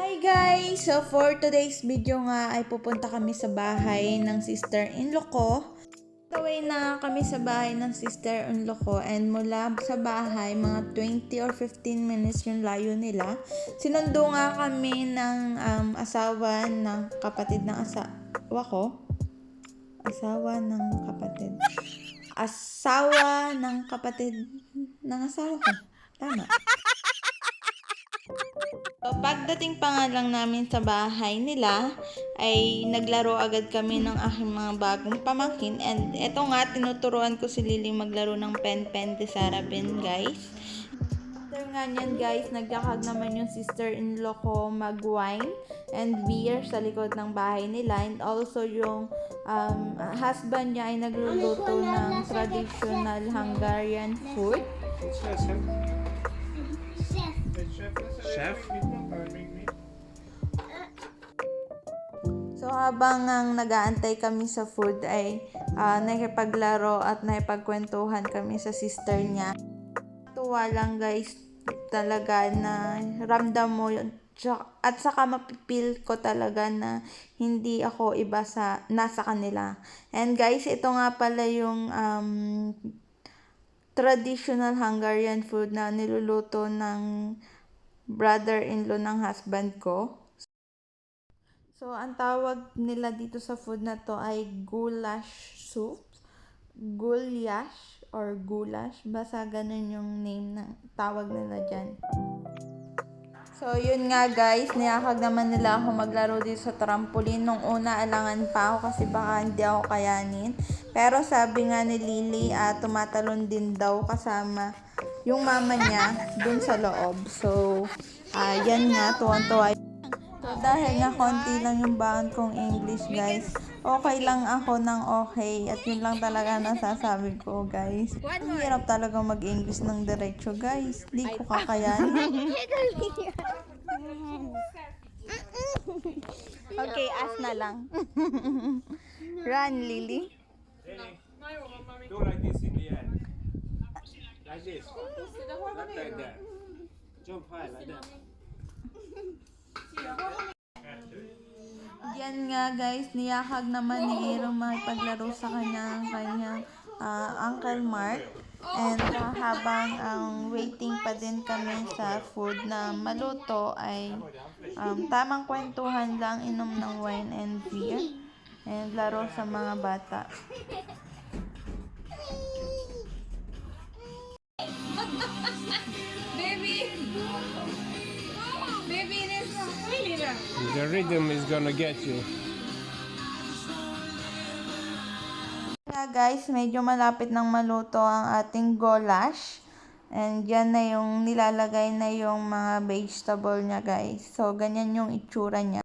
Hi guys! So for today's video nga ay pupunta kami sa bahay ng sister-in-law ko. Taway na kami sa bahay ng sister-in-law ko and mula sa bahay mga 20 or 15 minutes yung layo nila. Sinundo nga kami ng um, asawa ng kapatid ng asawa ko. Asawa ng kapatid. Asawa ng kapatid ng asawa ko. Tama. Pagdating pa nga lang namin sa bahay nila, ay naglaro agad kami ng aking mga bagong pamangkin. And eto nga, tinuturuan ko si Lily maglaro ng pen-pen de Sarabin, guys. After nga niyan, guys, nagjakag naman yung sister-in-law ko mag-wine and beer sa likod ng bahay nila. And also yung um, husband niya ay nagluluto ng traditional Hungarian food. Chef. So habang ang nagaantay kami sa food ay uh, nakipaglaro at nakipagkwentuhan kami sa sister niya. Tuwa lang guys talaga na ramdam mo At saka mapipil ko talaga na hindi ako iba sa nasa kanila. And guys, ito nga pala yung um, traditional Hungarian food na niluluto ng brother-in-law ng husband ko. So, ang tawag nila dito sa food na to ay goulash soup. Goulash or goulash. Basta ganun yung name ng tawag nila dyan. So, yun nga guys, niyakag naman nila ako maglaro dito sa trampoline. Nung una, alangan pa ako kasi baka hindi ako kayanin. Pero sabi nga ni Lily, ah, tumatalon din daw kasama yung mama niya dun sa loob. So, ah, yan nga, tuwan-tuwa. So, dahil nga konti lang yung baon kong English, guys, okay lang ako ng okay. At yun lang talaga nasasabi ko, guys. Ang hirap talaga mag-English ng diretso, guys. Di ko kakayanin. okay, as na lang. Run, Lily. Do like this in the air. Like this. Not like that. Jump high like that. Yan nga guys, niyakag naman ni Aaron makipaglaro sa kanya ang kanyang ah, Uncle Mark. And ah, habang ang waiting pa din kami sa food na maluto ay um, tamang kwentuhan lang, inom ng wine and beer. And laro sa mga bata. The rhythm is gonna get you. nga guys, medyo malapit nang maluto ang ating goulash. And yan na yung nilalagay na yung mga vegetable niya guys. So, ganyan yung itsura niya.